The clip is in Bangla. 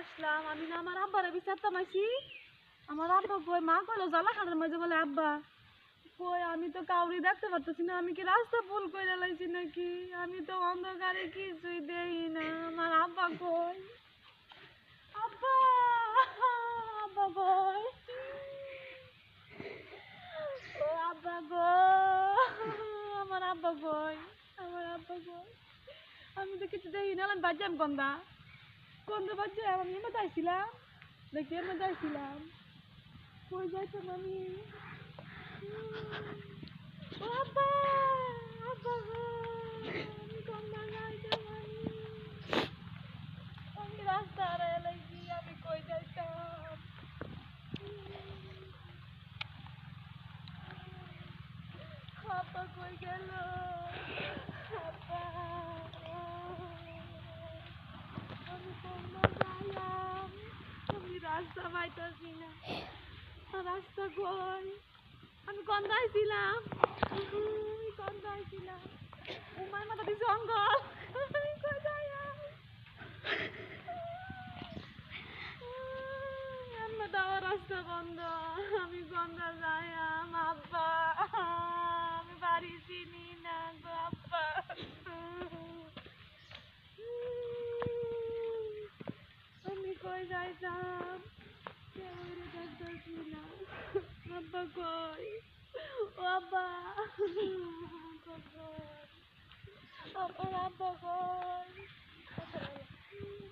আসলাম? আমি না আমার আব্বারে বিচারতাম আইছি আমার আব্বা কই, মা কইলো, জ্বালা খাটার মাঝে বলে, আব্বা, কই, আমি তো কাউরি দেখতে পারতেছি না। আমি কি রাস্তা ভুল করে লাইছি নাকি? আমি তো অন্ধকারে কিছুই দেই না। আমার আব্বা কই? আব্বা আব্বা কই? আব্বা গো আমার আব্বা কই? আমার আব্বা কই? আমি তো কিছু দেখি না। আমি বাজাম কন্দা কন্দা বাজে আমি এমে যাইছিলাম, দেখি এমে যাইছিলাম। কই যাইতাম আমি আব্বা আব্বা আমি কন্দা যাইতাম আমি আমি রাস্তা হারাই লাগি, আমি কই যাইতাম? আব্বা কই গেল আব্বা আমি কন্দা যাইলাম আমি রাস্তা পাইতাছি না। রাস্তা কই আমি কন্দায় ছিলাম। কন্দায় ছিলাম। উমায় মাথা আমরা দাওয়া রাস্তা বন্ধ। আমি গঙ্গা যাইয়াম আব্বা guys um, up. Kaya dagdag sila. Mabagoy. Waba. Mabagoy. Mabagoy. Mabagoy.